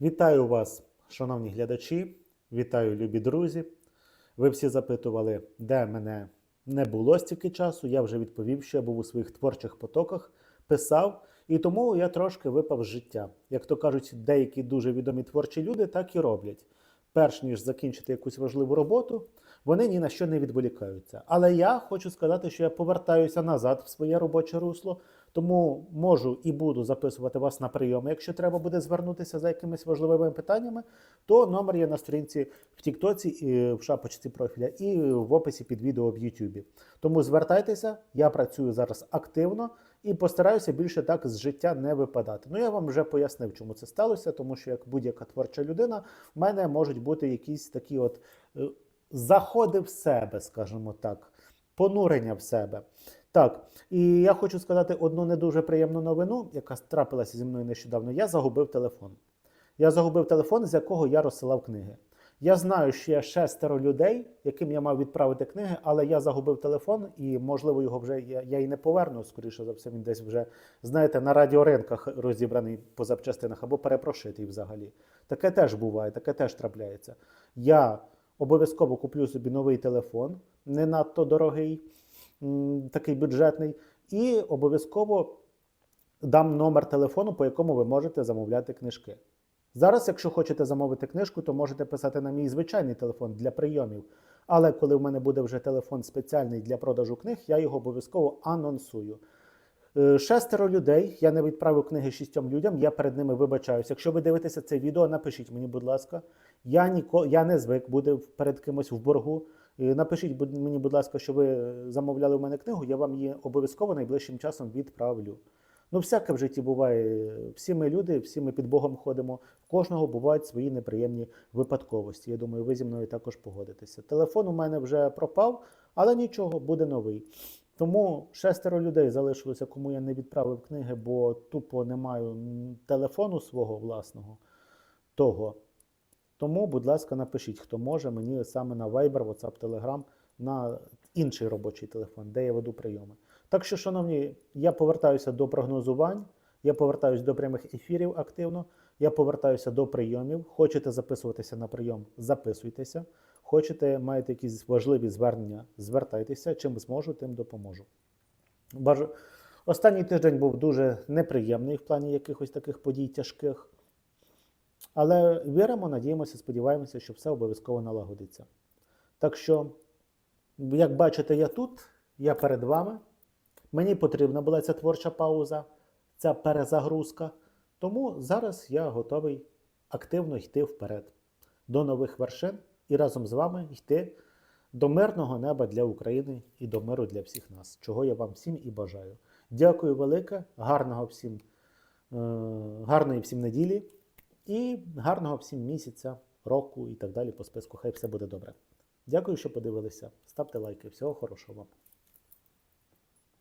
Вітаю вас, шановні глядачі, вітаю, любі друзі. Ви всі запитували, де мене не було стільки часу. Я вже відповів, що я був у своїх творчих потоках, писав, і тому я трошки випав з життя. Як то кажуть, деякі дуже відомі творчі люди так і роблять. Перш ніж закінчити якусь важливу роботу, вони ні на що не відволікаються. Але я хочу сказати, що я повертаюся назад в своє робоче русло, тому можу і буду записувати вас на прийоми. Якщо треба буде звернутися за якимись важливими питаннями, то номер є на сторінці в Тіктоці, і в шапочці профіля і в описі під відео в Ютубі. Тому звертайтеся, я працюю зараз активно і постараюся більше так з життя не випадати. Ну я вам вже пояснив, чому це сталося, тому що як будь-яка творча людина, в мене можуть бути якісь такі от е, заходи в себе, скажімо так, понурення в себе. Так, і я хочу сказати одну не дуже приємну новину, яка трапилася зі мною нещодавно. Я загубив телефон. Я загубив телефон, з якого я розсилав книги. Я знаю, що є шестеро людей, яким я мав відправити книги, але я загубив телефон, і можливо його вже я, я і не поверну. Скоріше за все, він десь вже знаєте на радіоринках розібраний по запчастинах або перепрошитий взагалі. Таке теж буває, таке теж трапляється. Я обов'язково куплю собі новий телефон, не надто дорогий, такий бюджетний, і обов'язково дам номер телефону, по якому ви можете замовляти книжки. Зараз, якщо хочете замовити книжку, то можете писати на мій звичайний телефон для прийомів. Але коли в мене буде вже телефон спеціальний для продажу книг, я його обов'язково анонсую. Е, Шестеро людей. Я не відправив книги шістьом людям. Я перед ними вибачаюся. Якщо ви дивитеся це відео, напишіть мені, будь ласка. Я ніко, я не звик бути перед кимось в боргу. Е, Напишіть мені, будь ласка, що ви замовляли в мене книгу. Я вам її обов'язково найближчим часом відправлю. Ну, всяке в житті буває. Всі ми люди, всі ми під Богом ходимо. В кожного бувають свої неприємні випадковості. Я думаю, ви зі мною також погодитеся. Телефон у мене вже пропав, але нічого, буде новий. Тому шестеро людей залишилося, кому я не відправив книги, бо тупо не маю телефону свого власного того. Тому, будь ласка, напишіть, хто може мені саме на Viber, WhatsApp, Telegram, на інший робочий телефон, де я веду прийоми. Так що, шановні, я повертаюся до прогнозувань, я повертаюся до прямих ефірів активно, я повертаюся до прийомів. Хочете записуватися на прийом, записуйтеся. Хочете, маєте якісь важливі звернення, звертайтеся. Чим зможу, тим допоможу. Бажу... Останній тиждень був дуже неприємний в плані якихось таких подій тяжких. Але віримо, надіємося, сподіваємося, що все обов'язково налагодиться. Так що, як бачите, я тут, я перед вами. Мені потрібна була ця творча пауза, ця перезагрузка. Тому зараз я готовий активно йти вперед до нових вершин і разом з вами йти до мирного неба для України і до миру для всіх нас, чого я вам всім і бажаю. Дякую велике, гарного всім, е, гарної всім неділі і гарного всім місяця, року і так далі по списку. Хай все буде добре. Дякую, що подивилися. Ставте лайки. Всього хорошого вам.